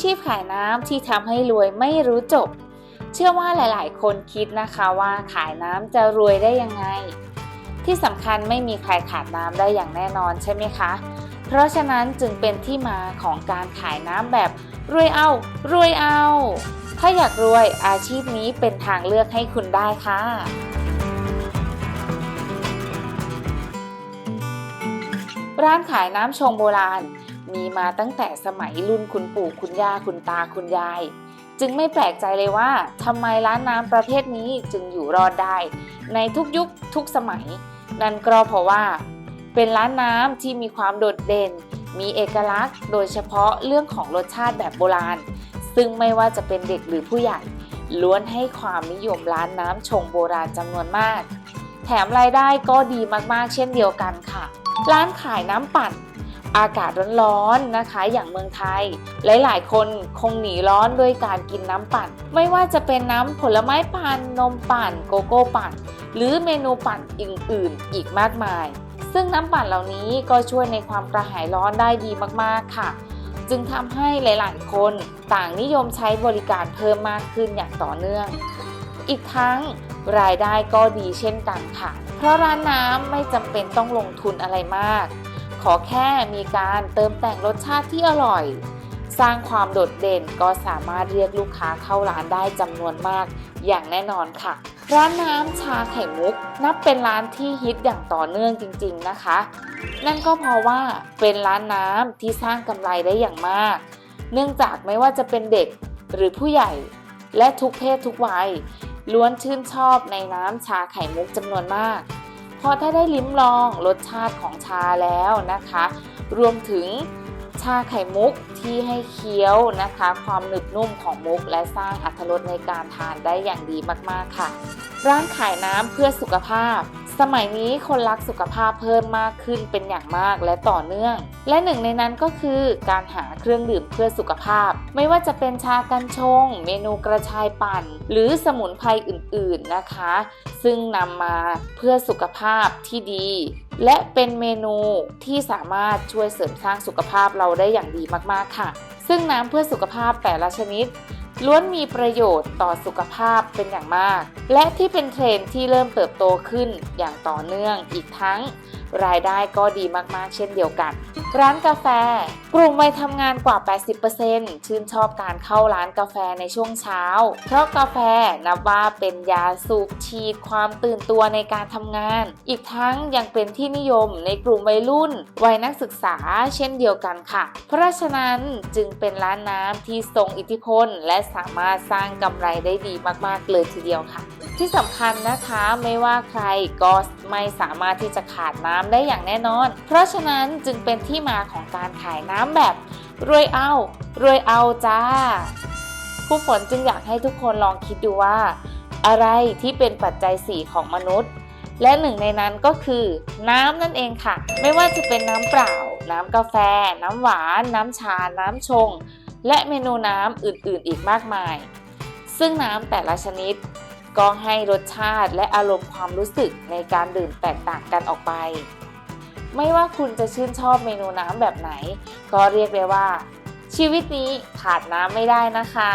ชีพขายน้ำที่ทำให้รวยไม่รู้จบ เชื่อว่าหลายๆ คนคิดนะคะว่าขายน้ำจะรวยได้ยังไง ที่สำคัญไม่มีใครขาดน้ำได้อย่างแน่นอนใช่ไหมคะ เพราะฉะนั้นจึงเป็นที่มาของการขายน้ำแบบรวยเอา รวยเอา ถ้าอยากรวยอาชีพนี้เป็นทางเลือกให้คุณได้ค่ะ ร้านขายน้ำชงโบราณ มีมาตั้งแต่สมัยรุ่นคุณปู่คุณย่าคุณตาคุณยาย จึงไม่แปลกใจเลยว่าทำไมร้านน้ำประเภทนี้จึงอยู่รอดได้ ในทุกยุคทุกสมัย นั่นก็เพราะว่า เป็นร้านน้ำที่มีความโดดเด่น มีเอกลักษณ์ โดยเฉพาะเรื่องของรสชาติแบบโบราณ ซึ่งไม่ว่าจะเป็นเด็กหรือผู้ใหญ่ ล้วนให้ความนิยมร้านน้ำชงโบราณจำนวนมาก แถมรายได้ก็ดีมากๆ เช่นเดียวกันค่ะ ร้านขายน้ำปั่น อากาศร้อนๆนะคะ อย่างเมืองไทย หลายๆ คนคงหนีร้อนด้วยการกินน้ำปั่น ไม่ว่าจะเป็นน้ำผลไม้ปั่นนมปั่น โกโก้ปั่น หรือเมนูปั่นอื่นๆ อีกมากมาย ซึ่งน้ำปั่นเหล่านี้ก็ช่วยในความกระหายร้อนได้ดีมากๆค่ะจึงทำให้หลาย ๆ คนต่างนิยมใช้บริการเพิ่มมากขึ้นอย่างต่อเนื่อง อีกทั้ง รายได้ก็ดีเช่นกันค่ะ เพราะร้านน้ำไม่จำเป็นต้องลงทุนอะไรมาก ขอแค่มีการเติมแต่งรสชาติที่อร่อย สร้างความโดดเด่นก็สามารถเรียกลูกค้าเข้าร้านได้จำนวนมากอย่างแน่นอนค่ะ ร้านน้ำชาไข่มุก นับเป็นร้านที่ฮิตอย่างต่อเนื่องจริง ๆนะคะ นั่นก็เพราะว่าเป็นร้านน้ำที่สร้างกำไรได้อย่างมาก เนื่องจากไม่ว่าจะเป็นเด็กหรือผู้ใหญ่และทุกเพศทุกวัย ล้วนชื่นชอบในน้ำชาไข่มุกจำนวนมาก พอถ้าได้ลิ้มลองรสชาติของชาแล้วนะคะ รวมถึงชาไข่มุกที่ให้เคี้ยวนะคะ ความหนึบนุ่มของมุก และสร้างอรรถรสในการทานได้อย่างดีมากๆค่ะ ร้านขายน้ำเพื่อสุขภาพ สมัยนี้คนรักสุขภาพเพิ่มมากขึ้นเป็นอย่างมากและต่อเนื่อง และหนึ่งในนั้นก็คือการหาเครื่องดื่มเพื่อสุขภาพ ไม่ว่าจะเป็นชากันชง เมนูกระชายปั่น หรือสมุนไพรอื่น ๆนะคะ ซึ่งนำมาเพื่อสุขภาพที่ดี และเป็นเมนูที่สามารถช่วยเสริมสร้างสุขภาพเราได้อย่างดีมากๆค่ะ ซึ่งน้ำเพื่อสุขภาพแต่ละชนิด ล้วนมีประโยชน์ต่อสุขภาพเป็นอย่างมาก และที่เป็นเทรนที่เริ่มเติบโตขึ้นอย่างต่อเนื่องอีกทั้ง รายได้ก็ดีมากๆ เช่นเดียวกัน ร้านกาแฟ กลุ่มวัยทำงานกว่า 80%ชื่นชอบการเข้าร้านกาแฟในช่วงเช้า เพราะกาแฟนับว่าเป็นยาสูบฉีดความตื่นตัวในการทำงาน อีกทั้งยังเป็นที่นิยมในกลุ่มวัยรุ่น วัยนักศึกษาเช่นเดียวกันค่ะ เพราะฉะนั้นจึงเป็นร้านน้ำที่ทรงอิทธิพลและสามารถสร้างกำไรได้ดีมากๆเลยทีเดียวค่ะ ที่สำคัญนะคะไม่ว่าใครก็ไม่สามารถที่จะขาดน้ำได้อย่างแน่นอน เพราะฉะนั้นจึงเป็นที่มาของการขายน้ำแบบ รวยเอา รวยเอาจ้าผู้ฝนจึงอยากให้ทุกคนลองคิดดูว่า อะไรที่เป็นปัจจัยสี่ของมนุษย์ และหนึ่งในนั้นก็คือ น้ำนั่นเองค่ะ ไม่ว่าจะเป็นน้ำเปล่า น้ำกาแฟ น้ำหวาน น้ำชา น้ำชง และเมนูน้ำอื่นๆ อีกมากมาย ซึ่งน้ำแต่ละชนิดก็ให้รสชาติและอารมณ์ความรู้สึกในการดื่มแตกต่างกันออกไป ไม่ว่าคุณจะชื่นชอบเมนูน้ำแบบไหน ก็เรียกได้ว่า ชีวิตนี้ขาดน้ำไม่ได้นะคะ